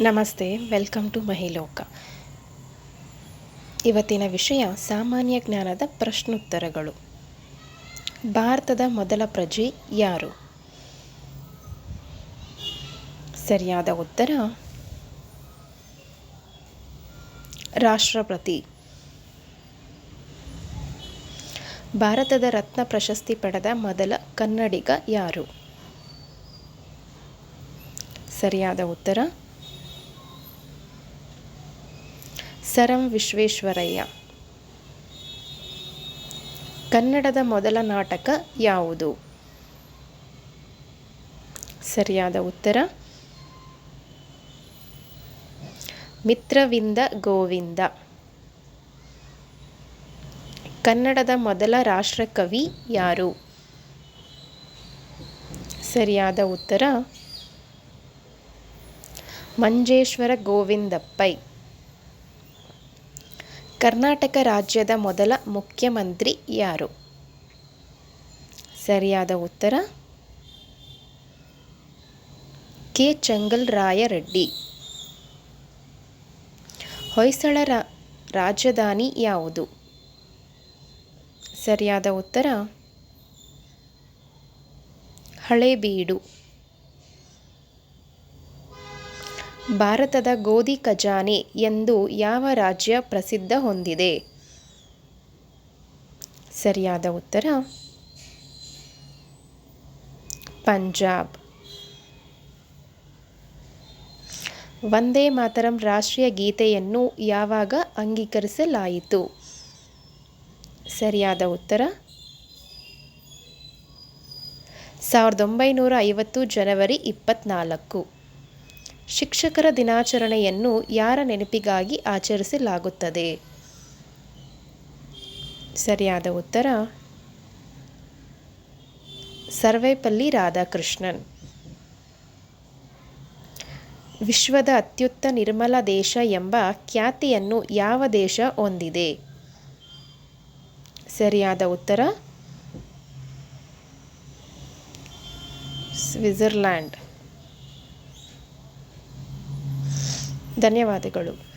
ನಮಸ್ತೆ, welcome to ಮಹಿಲೋಕ. ಇವತ್ತಿನ ವಿಷಯ ಸಾಮಾನ್ಯ ಜ್ಞಾನದ ಪ್ರಶ್ನೋತ್ತರಗಳು. ಭಾರತದ ಮೊದಲ ಪ್ರಜೆ ಯಾರು? ಸರಿಯಾದ ಉತ್ತರ? ರಾಷ್ಟ್ರಪತಿ. ಭಾರತದ ರತ್ನ ಪ್ರಶಸ್ತಿ ಪಡೆದ ಮೊದಲ ಕನ್ನಡಿಗ ಯಾರು? ಸರಿಯಾದ ಉತ್ತರ? ಸರ್ ವಿಶ್ವೇಶ್ವರಯ್ಯ. ಕನ್ನಡದ ಮೊದಲ ನಾಟಕ ಯಾವುದು? ಸರಿಯಾದ ಉತ್ತರ? ಮಿತ್ರವಿಂದ ಗೋವಿಂದ. ಕನ್ನಡದ ಮೊದಲ ರಾಷ್ಟ್ರಕವಿ ಯಾರು? ಸರಿಯಾದ ಉತ್ತರ? ಮಂಜೇಶ್ವರ ಗೋವಿಂದಪ್ಪೈ. ಕರ್ನಾಟಕ ರಾಜ್ಯದ ಮೊದಲ ಮುಖ್ಯಮಂತ್ರಿ ಯಾರು? ಸರಿಯಾದ ಉತ್ತರ? ಕೆ. ಚೆಂಗಲ್ರಾಯರೆಡ್ಡಿ. ಹೊಯ್ಸಳ ರಾ- ರಾಜಧಾನಿ ಯಾವುದು? ಸರಿಯಾದ ಉತ್ತರ? ಹಳೇಬೀಡು. ಭಾರತದ ಗೋಧಿ ಖಜಾನೆ ಎಂದು ಯಾವ ರಾಜ್ಯ ಪ್ರಸಿದ್ಧ ಹೊಂದಿದೆ? ಸರಿಯಾದ ಉತ್ತರ? ಪಂಜಾಬ್. ವಂದೇ ಮಾತರಂ ರಾಷ್ಟ್ರೀಯ ಗೀತೆಯನ್ನು ಯಾವಾಗ ಅಂಗೀಕರಿಸಲಾಯಿತು? ಸರಿಯಾದ ಉತ್ತರ? ಸಾವಿರದ ಒಂಬೈನೂರ ಐವತ್ತು ಜನವರಿ ಇಪ್ಪತ್ನಾಲ್ಕು. ಶಿಕ್ಷಕರ ದಿನಾಚರಣೆಯನ್ನು ಯಾರ ನೆನಪಿಗಾಗಿ ಆಚರಿಸಲಾಗುತ್ತದೆ? ಸರಿಯಾದ ಉತ್ತರ, ಸರ್ವೇಪಲ್ಲಿ ರಾಧಾಕೃಷ್ಣನ್. ವಿಶ್ವದ ಅತ್ಯುತ್ತ ನಿರ್ಮಲ ದೇಶ ಎಂಬ ಖ್ಯಾತಿಯನ್ನು ಯಾವ ದೇಶ ಹೊಂದಿದೆ? ಸರಿಯಾದ ಉತ್ತರ, ಸ್ವಿಟ್ಜರ್ಲ್ಯಾಂಡ್. ಧನ್ಯವಾದಗಳು.